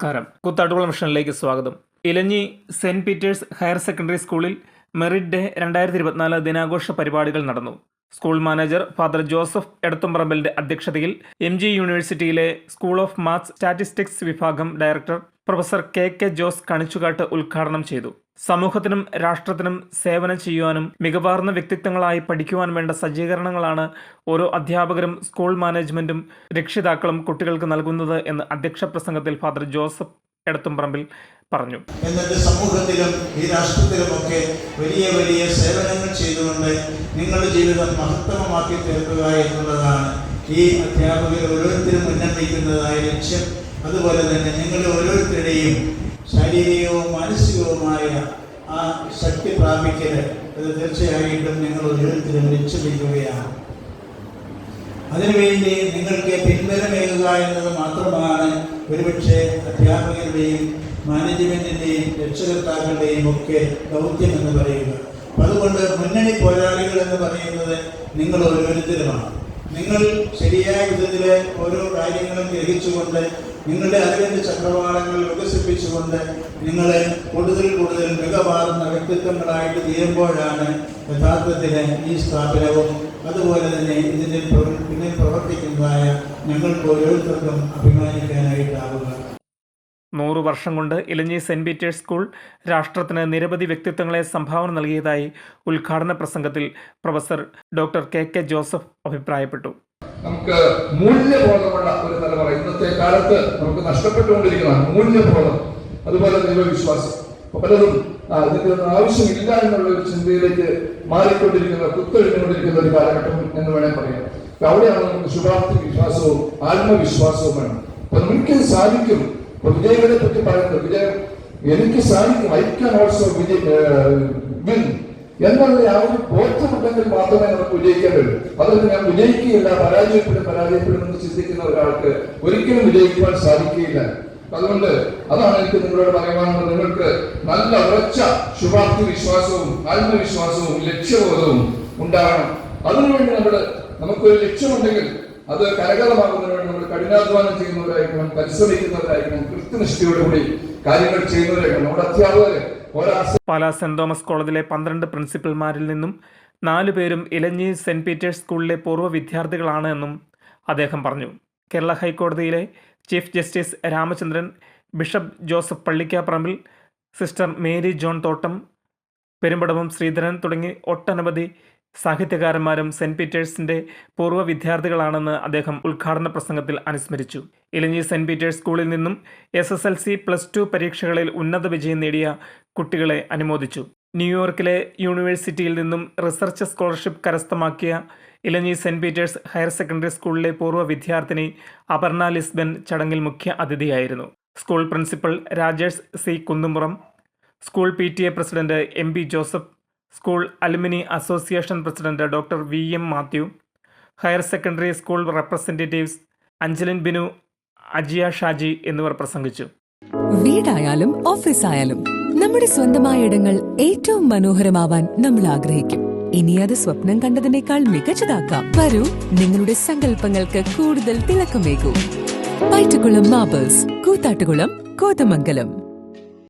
നമസ്കാരം. കുത്താട്ടുകുളം മിഷനിലേക്ക് സ്വാഗതം. Elanji saint Peter's higher secondary സ്കൂളിൽ മെറിറ്റ് ഡേ രണ്ടായിരത്തി ഇരുപത്തിനാല് ദിനാഘോഷ പരിപാടികൾ നടന്നു. സ്കൂൾ മാനേജർ ഫാദർ ജോസഫ് എടത്തുംപറമ്പലിന്റെ അധ്യക്ഷതയിൽ എം ജി യൂണിവേഴ്സിറ്റിയിലെ സ്കൂൾ ഓഫ് മാത്സ് സ്റ്റാറ്റിസ്റ്റിക്സ് വിഭാഗം director professor K K Jose Kanichukattu ഉദ്ഘാടനം ചെയ്തു. സമൂഹത്തിനും രാഷ്ട്രത്തിനും സേവനം ചെയ്യുവാനും മികവാർന്ന വ്യക്തിത്വങ്ങളായി പഠിക്കുവാൻ വേണ്ട സജ്ജീകരണങ്ങളാണ് ഓരോ അധ്യാപകരും സ്കൂൾ മാനേജ്മെന്റും രക്ഷിതാക്കളും കുട്ടികൾക്ക് നൽകുന്നത് എന്ന് അധ്യക്ഷ പ്രസംഗത്തിൽ ഫാദർ ജോസഫ് എടത്തുംപറമ്പിൽ പറഞ്ഞു. എന്നിട്ട് സമൂഹത്തിലും ഈ രാഷ്ട്രത്തിലുമൊക്കെ വലിയ വലിയ സേവനങ്ങൾ ചെയ്തുകൊണ്ട് നിങ്ങളുടെ ജീവിതം മഹത്തമമാക്കി തീർക്കുക എന്നുള്ളതാണ് ഈ അധ്യാപകർ ഓരോരുത്തരും ഉന്നയിക്കുന്നതായ ലക്ഷ്യം. അതുപോലെ തന്നെ നിങ്ങൾ ഓരോരുത്തരുടെയും ശാരീരികവും മാനസികവുമായ ആ ശക്തി പ്രാപിക്കൽ അത് തീർച്ചയായിട്ടും നിങ്ങൾ ഓരോരുത്തരും ലക്ഷ്യമിക്കുകയാണ് അതിനുവേണ്ടി നിങ്ങൾക്ക് പിൻബലമേകുക എന്നത് മാത്രമാണ് ഒരുപക്ഷെ അധ്യാപകരുടെയും മാനേജ്മെന്റിന്റെയും രക്ഷകർത്താക്കളുടെയും ഒക്കെ ദൗത്യം എന്ന് പറയുക അതുകൊണ്ട് മുന്നണി പോരാളികൾ എന്ന് പറയുന്നത് നിങ്ങൾ ഓരോരുത്തരുമാണ്. നിങ്ങൾ ശരിയായ വിധത്തിൽ ഓരോ കാര്യങ്ങളും ഗ്രഹിച്ചുകൊണ്ട് നിങ്ങളുടെ അറിവിന്റെ ചക്രവാളങ്ങൾ വികസിപ്പിച്ചുകൊണ്ട് നിങ്ങളെ കൂടുതൽ കൂടുതൽ മികവാർന്ന വ്യക്തിത്വങ്ങളായിട്ട് തീരുമ്പോഴാണ് യഥാർത്ഥത്തിൽ ഈ സ്ഥാപനവും അതുപോലെ തന്നെ ഇതിന്റെ പിന്നിൽ പ്രവർത്തിക്കുന്നതായ ഞങ്ങൾക്ക് ഓരോരുത്തർക്കും അഭിമാനിക്കാനായിട്ടാവുക നൂറു വർഷം കൊണ്ട് ഇലഞ്ഞി സെന്റ് പീറ്റേഴ്സ് സ്കൂൾ രാഷ്ട്രത്തിന് നിരവധി വ്യക്തിത്വങ്ങളെ സംഭാവന നൽകിയതായി ഉദ്ഘാടന പ്രസംഗത്തിൽ professor doctor K K Joseph അഭിപ്രായപ്പെട്ടു. നമുക്ക് മൂല്യബോധമുള്ള ഒരു തലമുറ ഇന്നത്തെ കാലത്ത് നമുക്ക് നഷ്ടപ്പെട്ടുകൊണ്ടിരിക്കുന്നതാണ് മൂല്യബോധം. അതുപോലെ ദൈവവിശ്വാസം. പലതും ഇതിന്റെ ആവശ്യമില്ല എന്നുള്ള ഒരു ചിന്തയിലേക്ക് മാറിക്കൊണ്ടിരിക്കുന്ന കുത്തൊഴിഞ്ഞുകൊണ്ടിരിക്കുന്ന ഒരു കാലഘട്ടം എന്ന് വേണേൽ പറയാം. അവിടെയാണ് നമുക്ക് ശുഭാപ്തി വിശ്വാസവും ആത്മവിശ്വാസവും വേണം അപ്പൊ നമുക്കത് സാധിക്കും. ഇപ്പൊ വിജയികളെ പറ്റി പറയുന്നത് വിജയം എനിക്ക് സാധിക്കും ഐ ക്യാൻ ഓൾസോ വിജയ് വിൻ. എന്നുള്ള ആ ഒരു ബോധമുണ്ടെങ്കിൽ മാത്രമേ നമുക്ക് വിജയിക്കാൻ കഴിയൂ അതുകൊണ്ട് ഞാൻ വിജയിക്കുകയില്ല പരാജയപ്പെടും പരാജയപ്പെടും എന്ന് ചിന്തിക്കുന്ന ഒരാൾക്ക് ഒരിക്കലും വിജയിക്കുവാൻ സാധിക്കുകയില്ല. അതുകൊണ്ട് അതാണ് എനിക്ക് നിങ്ങളോട് പറയുവാനുള്ളത്. നിങ്ങൾക്ക് നല്ല ഉറച്ച ശുഭാപ്തി വിശ്വാസവും ആത്മവിശ്വാസവും ലക്ഷ്യബോധവും ഉണ്ടാകണം. അതിനുവേണ്ടി നമ്മൾ നമുക്കൊരു ലക്ഷ്യമുണ്ടെങ്കിൽ അത് കരകതമാകുന്നതിന് നമ്മൾ കഠിനാധ്വാനം ചെയ്യുന്നവരായിരിക്കണം പരിശ്രമിക്കുന്നവരായിരിക്കണം കൃത്യനിഷ്ഠയോടുകൂടി കാര്യങ്ങൾ ചെയ്യുന്നവരായിരിക്കണം. നമ്മുടെ അധ്യാപകര് പാലാ സെന്റ് തോമസ് കോളേജിലെ പന്ത്രണ്ട് പ്രിൻസിപ്പൽമാരിൽ നിന്നും നാലു പേരും ഇലഞ്ഞി സെന്റ് പീറ്റേഴ്സ് സ്കൂളിലെ പൂർവ വിദ്യാർത്ഥികളാണ് എന്നും അദ്ദേഹം പറഞ്ഞു. കേരള ഹൈക്കോടതിയിലെ chief justice Ramachandran bishop Joseph Pallikkaparampil sister Mary John Thottam Perumpadavam Sreedharan തുടങ്ങി ഒട്ടനവധി സാഹിത്യകാരന്മാരും സെന്റ് പീറ്റേഴ്സിന്റെ പൂർവ വിദ്യാർത്ഥികളാണെന്ന് അദ്ദേഹം ഉദ്ഘാടന പ്രസംഗത്തിൽ അനുസ്മരിച്ചു. ഇലഞ്ഞി സെന്റ് പീറ്റേഴ്സ് സ്കൂളിൽ നിന്നും S S L C plus two പരീക്ഷകളിൽ ഉന്നത വിജയം നേടിയ കുട്ടികളെ അനുമോദിച്ചു. ന്യൂയോർക്കിലെ യൂണിവേഴ്സിറ്റിയിൽ നിന്നും റിസർച്ച് സ്കോളർഷിപ്പ് കരസ്ഥമാക്കിയ Elanji saint Peter's higher secondary സ്കൂളിലെ പൂർവ വിദ്യാർത്ഥിനി അപർണ ലിസ്ബൻ ചടങ്ങിൽ മുഖ്യ അതിഥിയായിരുന്നു. School principal Rajesh C Kunnumuram school P president M Joseph school alumni association president doctor V M Mathew higher secondary school representatives Anjalin Binu Ajiya Shaji എന്നിവർ പ്രസംഗിച്ചു. വീടായാലും ഓഫീസായാലും നമ്മുടെ സ്വന്തമായ ഇടങ്ങൾ ഏറ്റവും മനോഹരമാവാൻ നമ്മൾ ആഗ്രഹിക്കും. ഇനി അത് സ്വപ്നം കണ്ടതിനേക്കാൾ മികച്ചതാക്കാം. വരൂ നിങ്ങളുടെ സങ്കല്പങ്ങൾക്ക് കൂടുതൽ തിളക്കമേകൂ. പൈറ്റുകുളം മാബേഴ്സ് കൂത്താട്ടുകുളം കോതമംഗലം.